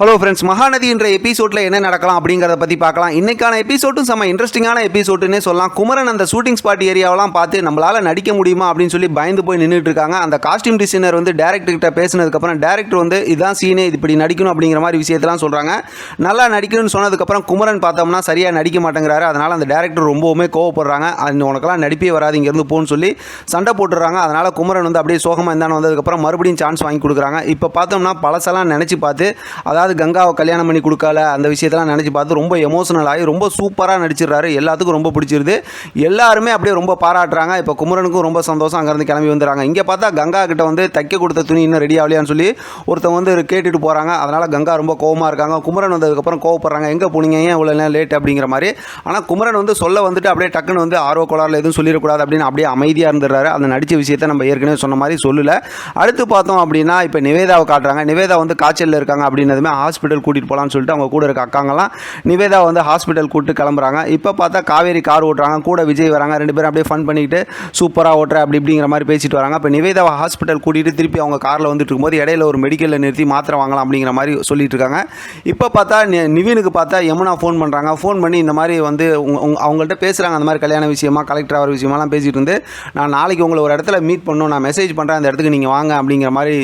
Hello friends Mahanadi என்ற எபிசோடில் என்ன நடக்கலாம் அப்படிங்கிறத பற்றி பார்க்கலாம். இன்னைக்கான எபிசோட்டும் செம்ம இன்ட்ரெஸ்டிங்கான எபிசோடுன்னே சொல்லலாம். குமரன் அந்த ஷூட்டிங் ஸ்பாட் ஏரியாவெல்லாம் பார்த்து நம்மளால் நடிக்க முடியுமா அப்படின்னு சொல்லி பயந்து போய் நின்றுட்டு இருக்காங்க. அந்த காஸ்டியூம் டிசைனர் வந்து டேரக்டர் கிட்ட பேசினதுக்கப்புறம் டேரக்டர் வந்து இதான் சீனே இது இப்படி நடிக்கணும் அப்படிங்கிற மாதிரி விஷயத்தெல்லாம் சொல்கிறாங்க நல்லா நடிக்கணும்னு சொன்னதுக்கப்புறம் குமரன் பார்த்தோம்னா சரியாக நடிக்க மாட்டேங்கிறாரு. அதனால் அந்த டேரக்டர் ரொம்பவுமே கோவப்படுறாங்க. அந்த உனக்கெல்லாம் நடிப்பே வராது இங்கேருந்து போன்னு சொல்லி சண்டை போட்டுடுறாங்க. அதனால் குமரன் வந்து அப்படியே சோகமாக இருந்தான்னு வந்ததுக்கப்புறம் மறுபடியும் சான்ஸ் வாங்கி கொடுக்குறாங்க. இப்போ பார்த்தோம்னா பழசெல்லாம் நினச்சி பார்த்து அதாவது கங்காவை கல்யாணம் பண்ணி கொடுக்கல அந்த விஷயத்தெல்லாம் நினச்சி பார்த்து ரொம்ப எமோஷனல் ஆகி ரொம்ப சூப்பராக நடிச்சிடுறாரு. எல்லாத்துக்கும் ரொம்ப பிடிச்சிருது. எல்லாருமே அப்படியே ரொம்ப பாராட்டுறாங்க. இப்போ குமரனுக்கும் ரொம்ப சந்தோஷம். அங்கேருந்து கிளம்பி வந்துடுறாங்க. இங்கே பார்த்தா கங்கா கிட்ட வந்து தைக்க கொடுத்த துணி இன்னும் ரெடி ஆகலையான்னு சொல்லி ஒருத்தவங்க வந்து கேட்டுட்டு போகிறாங்க அதனால் கங்கா ரொம்ப கோவமாக இருக்காங்க. குமரன் வந்ததுக்கப்புறம் கோவப்படுறாங்க. எங்கே போனீங்க? ஏன் இவ்வளோ நேரம் லேட் அப்படிங்கிற மாதிரி. ஆனால் குமரன் வந்து சொல்ல வந்துட்டு அப்படியே டக்குன்னு வந்து ஆர்வ கோளாறுல எதுவும் சொல்லிடக்கூடாது அப்படின்னு அப்படியே அமைதியாக இருந்துடுறாரு. அந்த நடித்த விஷயத்தை நம்ம ஏற்கனவே சொன்ன மாதிரி சொல்லலை. அடுத்து பார்த்தோம் அப்படின்னா இப்போ நிவேதாவை காட்டுறாங்க. நிவேதா வந்து காய்ச்சலில் இருக்காங்க அப்படின்னதுமே ஹாஸ்பிட்டல் கூட்டிகிட்டு போகலான்னு சொல்லிட்டு அவங்க கூட இருக்க அக்காங்கெல்லாம் நிவேதா வந்து ஹாஸ்பிட்டல் கூப்பிட்டு கிளம்புறாங்க. இப்போ பார்த்தா காவேரி கார் ஓட்டுறாங்க கூட விஜய் வராங்க ரெண்டு பேரும் அப்படியே ஃபன் பண்ணிக்கிட்டு சூப்பராக ஓட்டுற அப்படி இப்படிங்கிற மாதிரி பேசிட்டு வராங்க. இப்போ நிவேதாவை ஹாஸ்பிட்டல் கூட்டிகிட்டு திருப்பி அவங்க காரில் வந்துட்டு இருக்கும்போது இடையில ஒரு மெடிக்கலில் நிறுத்தி மாத்திரை வாங்கலாம் அப்படிங்கிற மாதிரி சொல்லிட்டு இருக்காங்க. இப்போ பார்த்தா நி- நிவினுக்கு பார்த்தா யமுனா ஃபோன் பண்ணுறாங்க ஃபோன் பண்ணி இந்த மாதிரி வந்து அவங்கள்ட்ட பேசுகிறாங்க அந்த மாதிரி கல்யாண விஷயமா கலெக்டர் ஆகிற விஷயமாலாம் பேசிட்டு இருந்து நான் நாளைக்கு உங்களை ஒரு இடத்துல மீட் பண்ணணும் நான் மெசேஜ் பண்ணுறேன் அந்த இடத்துக்கு நீங்கள் வாங்க அப்படிங்கிற மாதிரி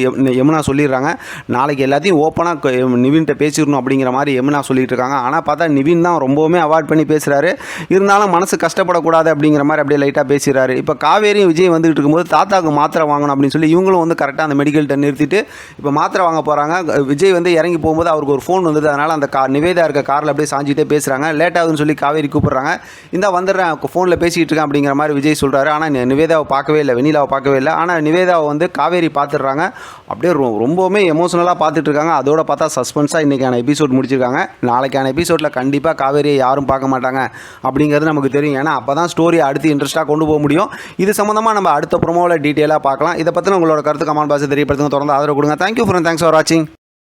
யமுனா சொல்லிடுறாங்க. நாளைக்கு எல்லாத்தையும் ஓப்பனாக நிவின்கிட்ட பேசிடணும் அப்படிங்கிற மாதிரி எம்னா சொல்லிட்டு இருக்காங்க. ஆனால் பார்த்தா நிவின் தான் ரொம்பவுமே அவாய்ட் பண்ணி பேசுகிறாரு இருந்தாலும் மனசு கஷ்டப்படக்கூடாது அப்படிங்கிற மாதிரி அப்படியே லைட்டாக பேசுகிறாரு இப்போ காவேரியும் விஜய் வந்துகிட்டு இருக்கும்போது தாத்தாவுக்கு மாத்திரை வாங்கணும் அப்படின்னு சொல்லி இவங்களும் வந்து கரெக்டாக அந்த மெடிக்கல்கிட்ட நிறுத்திட்டு இப்போ மாத்திரை வாங்க போகிறாங்க விஜய் வந்து இறங்கி போகும்போது அவருக்கு ஒரு ஃபோன் வந்தது. அதனால் அந்த கா நிவேதா இருக்க காரில் அப்படியே சாஞ்சிட்டே பேசுகிறாங்க லேட் ஆகுதுன்னு சொல்லி காவேரி கூப்பிட்றாங்க. இந்த வந்துடுறேன். ஃபோனில் பேசிகிட்டு இருக்கேன் அப்படிங்கிற மாதிரி விஜய் சொல்கிறாரு ஆனால் நி- நிவேதாவை பார்க்கவே இல்லை. வெண்ணிலாவை பார்க்கவே இல்லை. ஆனால் நிவேதாவை வந்து காவேரி பார்த்துடுறாங்க. அப்படியே ரொ- ரொம்பவுமே எமோஷனலாக பார்த்துட்டு இருக்காங்க. அதோட பார்த்தா சஸ்பென்ஸாக இன்றைக்கான எபிசோட் முடிச்சிருக்காங்க. நாளைக்கான எபிசோடில் கண்டிப்பாக காவேரியை யாரும் பார்க்க மாட்டாங்க அப்படிங்கிறது நமக்கு தெரியும். ஏன்னா அப்போ தான் ஸ்டோரி அடுத்து இன்ட்ரெஸ்ட்டாக கொண்டு போக முடியும். இது சம்மந்தமாக நம்ம அடுத்த ப்ரொமோவில் டீட்டெயிலாக பார்க்கலாம். இதை பற்றின உங்களோட கருத்து கமெண்ட் பாக்ஸ் தெரியப்படுத்துங்க. தொடர்ந்து ஆதரவு கொடுங்க. தேங்க்யூ ஃப்ரெண்ட் தேங்க்ஸ் ஃபார் வாட்சிங்